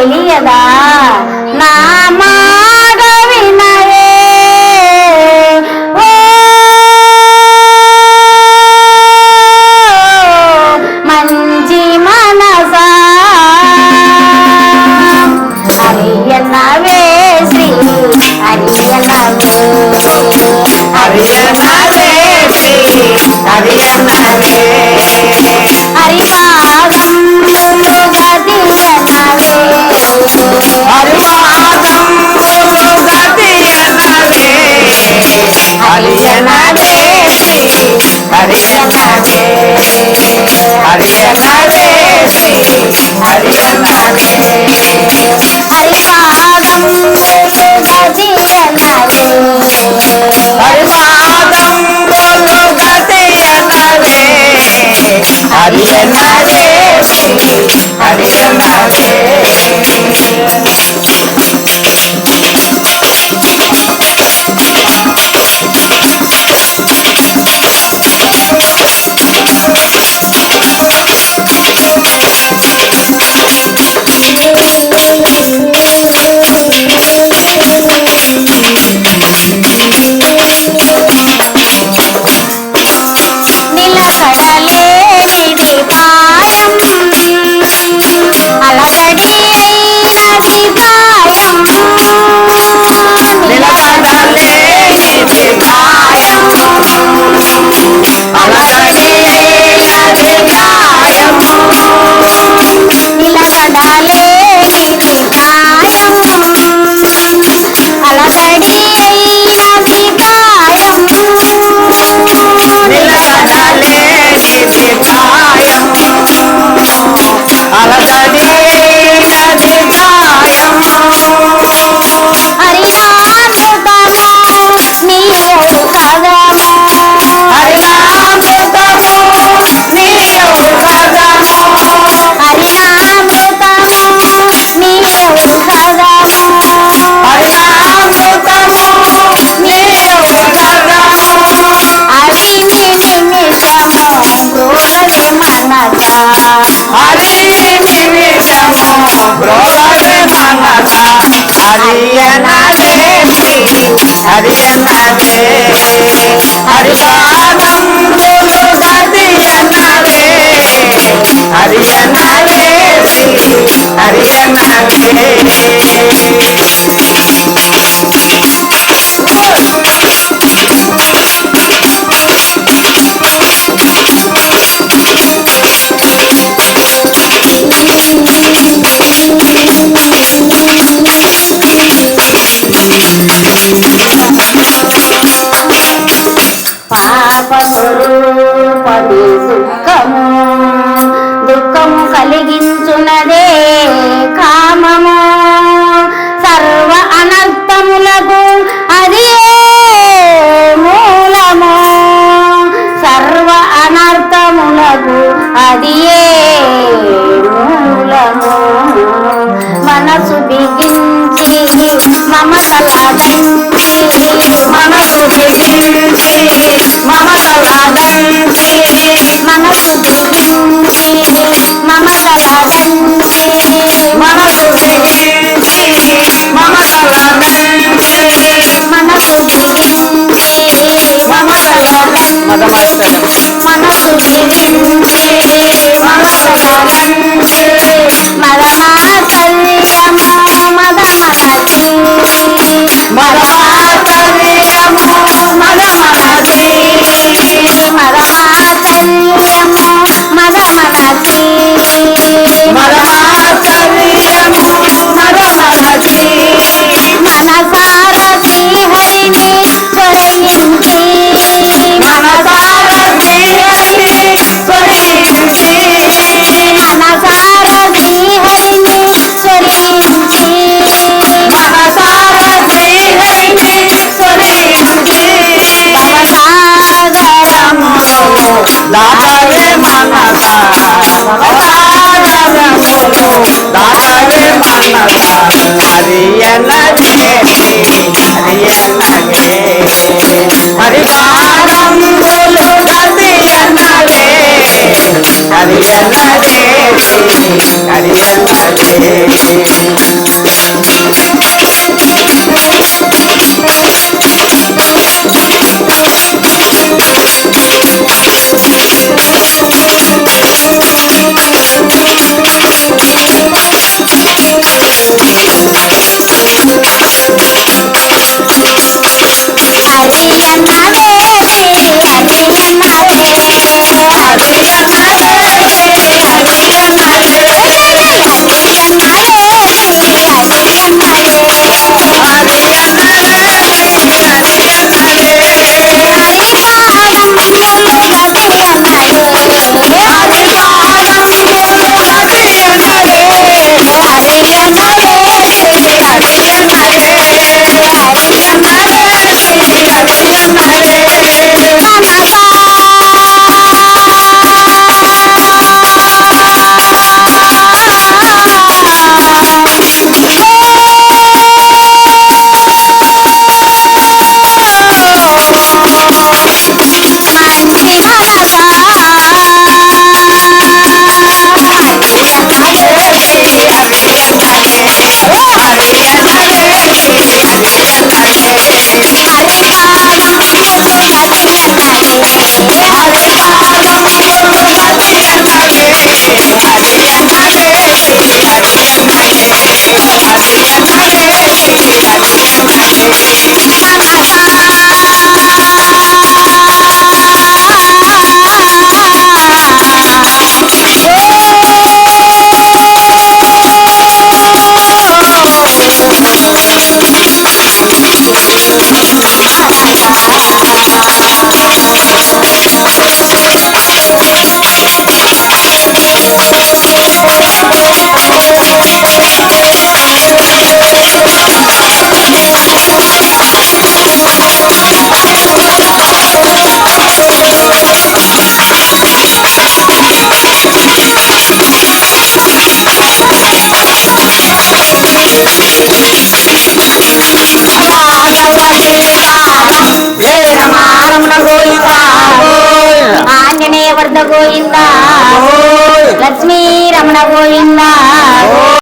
எளியதா நான் జలవేసి అభినమలే హరిపాదం గతి అనలే హరిపాదం గతి అనలే హరినలేసి హరినలే হারিয়ে নিবে ব্রজের মানসা হারিয়ে না দেবী হারিয়ে না দেবী হরিবানন্দ కలిగించునదే కామము. సర్వ అనర్థములకు అది మూలము. సర్వ అనర్థములకు అది